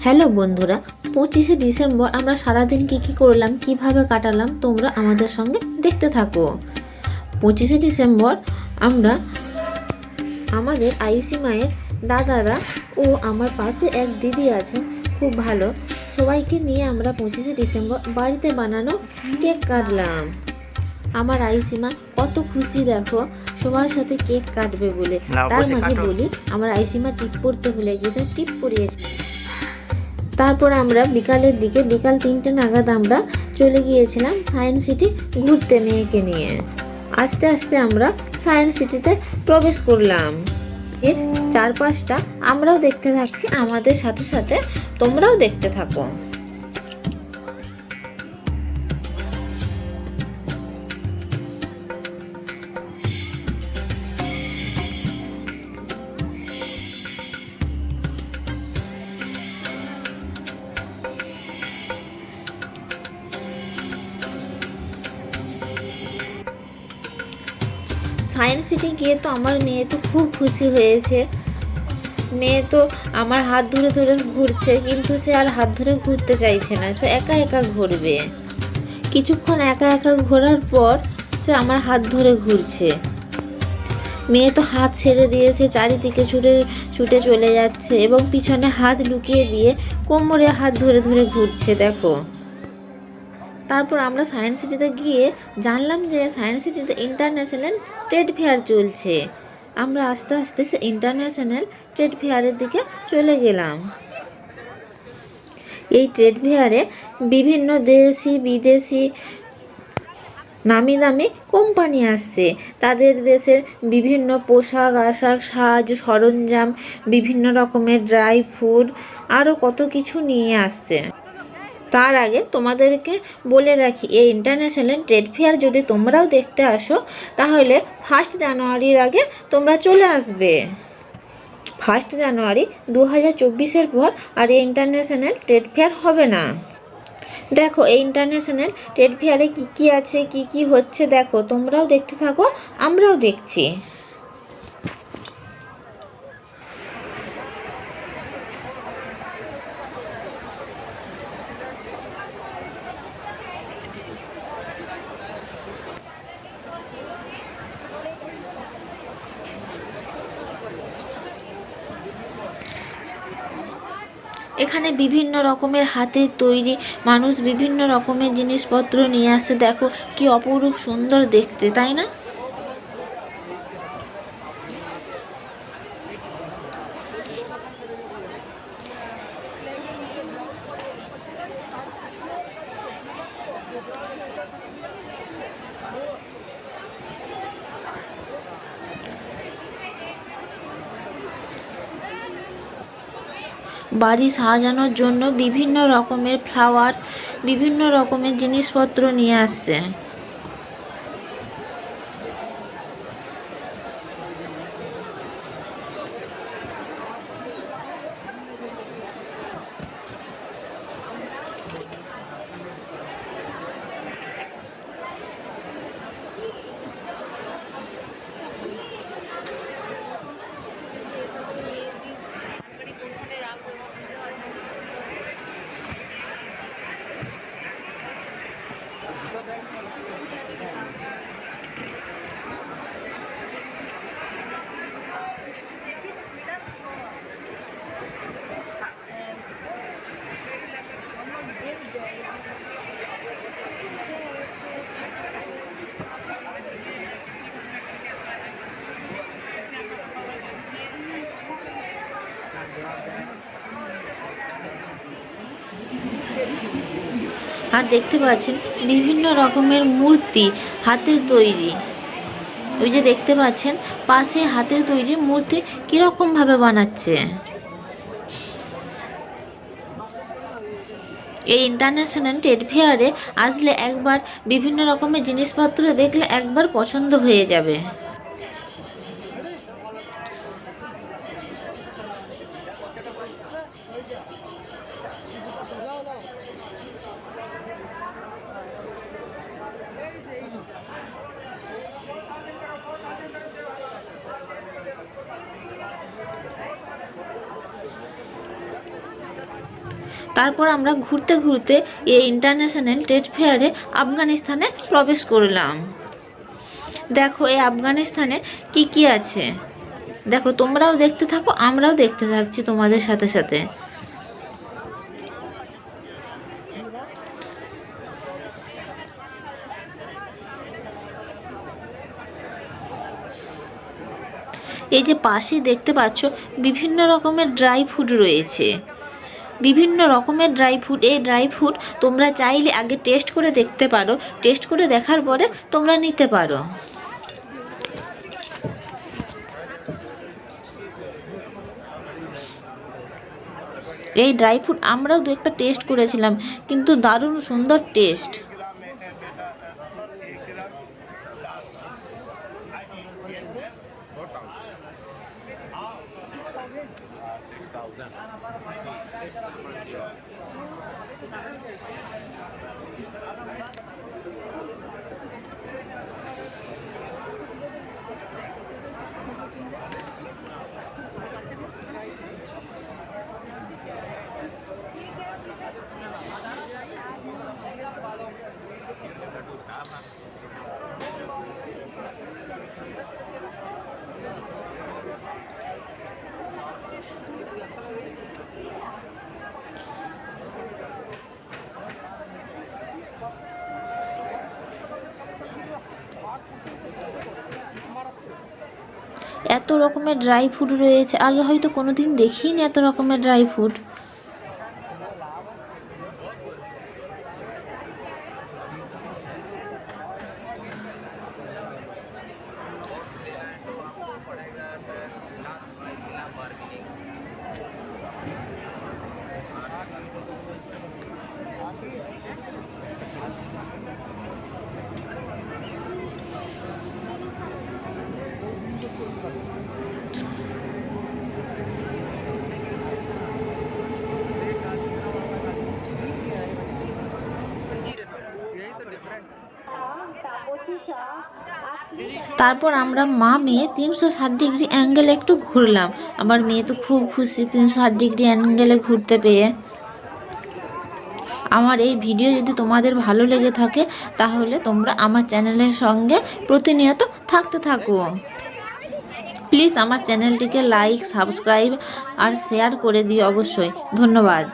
Hello বন্ধুরা পঁচিশে December আমরা সারাদিন কী কী করলাম কীভাবে কাটালাম তোমরা আমাদের সঙ্গে দেখতে থাকো। পঁচিশে ডিসেম্বর আমরা আমাদের আয়ুষি মায়ের দাদারা ও আমার পাশে এক দিদি আছেন খুব ভালো। সবাইকে নিয়ে আমরা পঁচিশে ডিসেম্বর বাড়িতে বানানো কেক কাটলাম। আমার আইসিমা কত খুশি দেখো সবার সাথে কেক কাটবে বলে। তার মাঝে। বলি আমার আইসিমা টিপ পড়তে ভুলে গিয়েছে টিপ পরিয়েছে তারপর আমরা বিকালের দিকে, বিকাল তিনটে নাগাদ আমরা চলে গিয়েছিলাম সায়েন্স সিটি ঘুরতে মেয়েকে নিয়ে। আস্তে আস্তে আমরা সায়েন্স সিটিতে প্রবেশ করলাম। এর চারপাশটা আমরাও দেখতে থাকছি, আমাদের সাথে সাথে তোমরাও দেখতে থাকো। সায়েন্স সিটি গিয়ে তো আমার মেয়ে তো খুব খুশি হয়েছে। মেয়ে তো আমার হাত ধরে ধরে ঘুরছে, কিন্তু সে আর হাত ধরে ঘুরতে চাইছে না। সে একা একা ঘুরবে। কিছুক্ষণ একা একা ঘোরার পর সে আমার হাত ধরে ঘুরছে। মেয়ে তো হাত ছেড়ে দিয়েছে চারিদিকে ছুটে ছুটে চলে যাচ্ছে এবং পিছনে হাত লুকিয়ে দিয়ে কোমরে হাত ধরে ধরে ঘুরছে, দেখো। তারপর আমরা সায়েন্স সিটিতে গিয়ে জানলাম যে সায়েন্স সিটিতে ইন্টারন্যাশনাল ট্রেড ফেয়ার চলছে। আমরা আস্তে আস্তে সে ইন্টারন্যাশনাল ট্রেড ফেয়ারের দিকে চলে গেলাম। এই ট্রেড ফেয়ারে বিভিন্ন দেশি, বিদেশি নামি দামি কোম্পানি আসছে। তাদের দেশের বিভিন্ন পোশাক, আশাক, সাজ, সরঞ্জাম, বিভিন্ন রকমের ড্রাই ফ্রুট আরও কত কিছু নিয়ে আসছে। তার আগে তোমাদেরকে বলে রাখি, এই ইন্টারন্যাশনাল ট্রেড ফেয়ার যদি তোমরাও দেখতে আসো, তাহলে ফার্স্ট জানুয়ারির আগে তোমরা চলে আসবে। ফার্স্ট জানুয়ারি দু হাজার চব্বিশের পর আর এই ইন্টারন্যাশনাল ট্রেড ফেয়ার হবে না। দেখো, এই ইন্টারন্যাশনাল ট্রেড ফেয়ারে কী কী আছে, কি কি হচ্ছে, দেখো, তোমরাও দেখতে থাকো, আমরাও দেখছি। এখানে বিভিন্ন রকমের হাতের তৈরি মানুষ বিভিন্ন রকমের জিনিসপত্র নিয়ে আসছে দেখো কি অপরূপ সুন্দর দেখতে, তাই না? বাড়ি সাজানোর জন্য বিভিন্ন রকমের ফ্লাওয়ার্স বিভিন্ন রকমের জিনিসপত্র নিয়ে আসছে। আর দেখতে পাচ্ছেন বিভিন্ন রকমের মূর্তি হাতের তৈরি। ওই যে দেখতে পাচ্ছেন পাশে হাতের তৈরি মূর্তি কীরকমভাবে বানাচ্ছে। এই ইন্টারন্যাশনাল ট্রেড ফেয়ারে আসলে একবার বিভিন্ন রকমের জিনিসপত্র দেখলে একবার পছন্দ হয়ে যাবে। তারপর আমরা ঘুরতে ঘুরতে এই ইন্টারন্যাশনাল ট্রেড ফেয়ারে আফগানিস্তানে প্রবেশ করলাম। দেখো, এই আফগানিস্তানে কি কি আছে? দেখো, তোমরাও দেখতে থাকো, আমরাও দেখতে থাকছি তোমাদের সাথে সাথে। এই যে পাশে দেখতে পাচ্ছ, বিভিন্ন রকমের ড্রাই ফ্রুট রয়েছে। বিভিন্ন রকমের ড্রাই ফ্রুট এই ড্রাই ফ্রুট তোমরা চাইলে আগে টেস্ট করে দেখতে পারো। টেস্ট করে দেখার পরে তোমরা নিতে পারো। এই ড্রাই ফ্রুট আমরাও দু একটা টেস্ট করেছিলাম, কিন্তু দারুণ সুন্দর টেস্ট এত রকমের ড্রাই ফ্রুট রয়েছে। আগে হয়তো কোনোদিন দেখিনি এত রকমের ড্রাই ফ্রুট তারপর আমরা মা মেয়ে তিনশো ষাট ডিগ্রি অ্যাঙ্গেলে একটু ঘুরলাম। আমার মেয়ে তো খুব খুশি তিনশো ষাট ডিগ্রি অ্যাঙ্গেলে ঘুরতে পেয়ে। আমার এই ভিডিও যদি তোমাদের ভালো লেগে থাকে, তাহলে তোমরা আমার চ্যানেলের সঙ্গে প্রতিনিয়ত থাকতে থাকো। প্লিজ আমার চ্যানেলটিকে লাইক, সাবস্ক্রাইব আর শেয়ার করে দিও অবশ্যই। ধন্যবাদ।